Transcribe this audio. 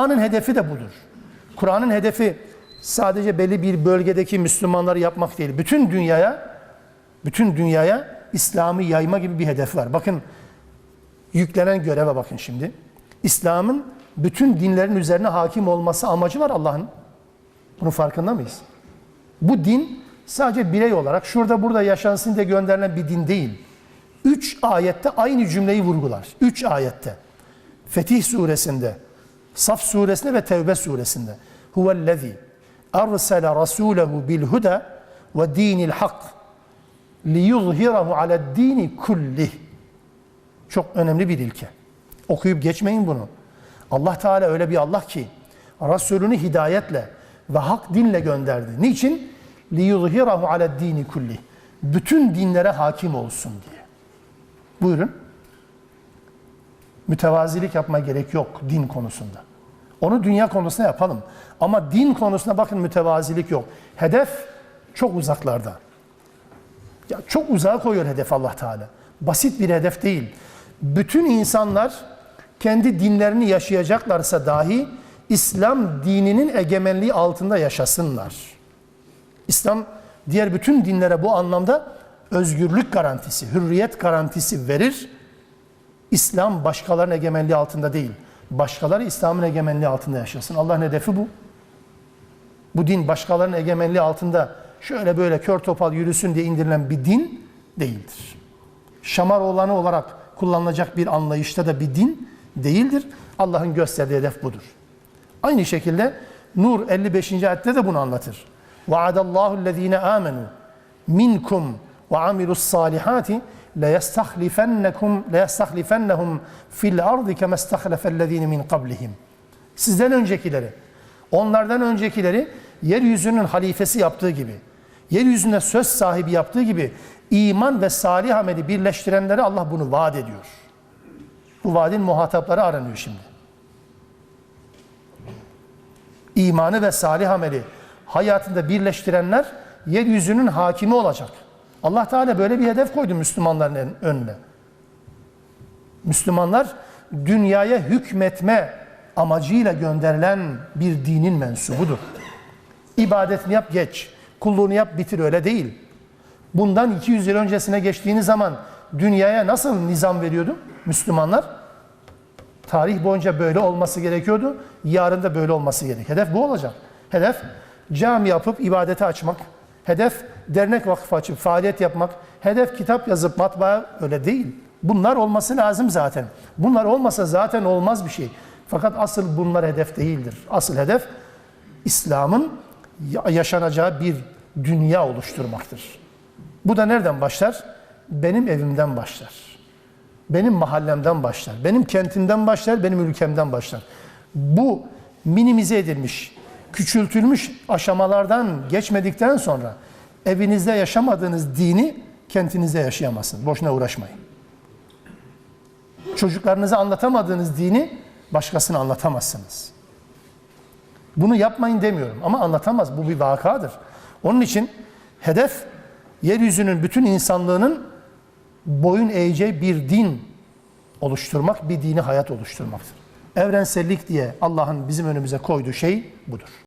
Kur'an'ın hedefi de budur. Kur'an'ın hedefi sadece belli bir bölgedeki Müslümanları yapmak değil. Bütün dünyaya bütün dünyaya İslam'ı yayma gibi bir hedef var. Bakın yüklenen göreve bakın şimdi. İslam'ın bütün dinlerin üzerine hakim olması amacı var Allah'ın. Bunun farkında mıyız? Bu din sadece birey olarak şurada burada yaşansın diye gönderilen bir din değil. Üç ayette aynı cümleyi vurgular. Üç ayette. Fetih suresinde, Saf suresinde ve Tevbe suresinde. Huvellezî arsele rasûlehu bil huda ve dinil hak liyuzhirahu aled dini kullih. Çok önemli bir ilke. Okuyup geçmeyin bunu. Allah Teala öyle bir Allah ki Resulünü hidayetle ve hak dinle gönderdi. Niçin? liyuzhirahu aled dini kullih. Bütün dinlere hakim olsun diye. Buyurun. Mütevazilik yapma gerek yok din konusunda. Onu dünya konusunda yapalım. Ama din konusunda bakın mütevazilik yok. Hedef çok uzaklarda. Ya çok uzağa koyuyor hedef Allah Teala. Basit bir hedef değil. Bütün insanlar kendi dinlerini yaşayacaklarsa dahi İslam dininin egemenliği altında yaşasınlar. İslam diğer bütün dinlere bu anlamda özgürlük garantisi, hürriyet garantisi verir. İslam başkalarının egemenliği altında değil. Başkaları İslam'ın egemenliği altında yaşasın. Allah'ın hedefi bu. Bu din başkalarının egemenliği altında şöyle böyle kör topal yürüsün diye indirilen bir din değildir. Şamar olanı olarak kullanılacak bir anlayışta da bir din değildir. Allah'ın gösterdiği hedef budur. Aynı şekilde Nur 55. ayette de bunu anlatır. وَعَدَ اللّٰهُ الَّذ۪ينَ آمَنُوا مِنْكُمْ وَعَمِلُوا الصَّالِحَاتِ لَيَسْتَخْلِفَنَّكُمْ لَيَسْتَخْلِفَنَّهُمْ فِي الْأَرْضِ كَمَا اسْتَخْلَفَ الَّذ۪ينَ مِنْ قَبْلِهِمْ Sizden öncekileri, onlardan öncekileri yeryüzünün halifesi yaptığı gibi, yeryüzünde söz sahibi yaptığı gibi iman ve salih ameli birleştirenlere Allah bunu vaat ediyor. Bu vaadin muhatapları aranıyor şimdi. İmanı ve salih ameli hayatında birleştirenler yeryüzünün hakimi olacak. Allah Teala böyle bir hedef koydu Müslümanların önüne. Müslümanlar dünyaya hükmetme amacıyla gönderilen bir dinin mensubudur. İbadetini yap geç, kulluğunu yap bitir öyle değil. Bundan 200 yıl öncesine geçtiğiniz zaman dünyaya nasıl nizam veriyordu Müslümanlar? Tarih boyunca böyle olması gerekiyordu. Yarın da böyle olması gerek. Hedef bu olacak. Hedef cami yapıp ibadete açmak. Hedef dernek vakıf açıp faaliyet yapmak. Hedef kitap yazıp matbaa öyle değil. Bunlar olması lazım zaten. Bunlar olmasa zaten olmaz bir şey. Fakat asıl bunlar hedef değildir. Asıl hedef İslam'ın yaşanacağı bir dünya oluşturmaktır. Bu da nereden başlar? Benim evimden başlar. Benim mahallemden başlar. Benim kentimden başlar, benim ülkemden başlar. Bu minimize edilmiş, küçültülmüş aşamalardan geçmedikten sonra evinizde yaşamadığınız dini kentinizde yaşayamazsınız. Boşuna uğraşmayın. Çocuklarınıza anlatamadığınız dini başkasına anlatamazsınız. Bunu yapmayın demiyorum ama anlatamaz. Bu bir vakadır. Onun için hedef yeryüzünün bütün insanlığının boyun eğeceği bir din oluşturmak, bir dini hayat oluşturmaktır. Evrensellik diye Allah'ın bizim önümüze koyduğu şey budur.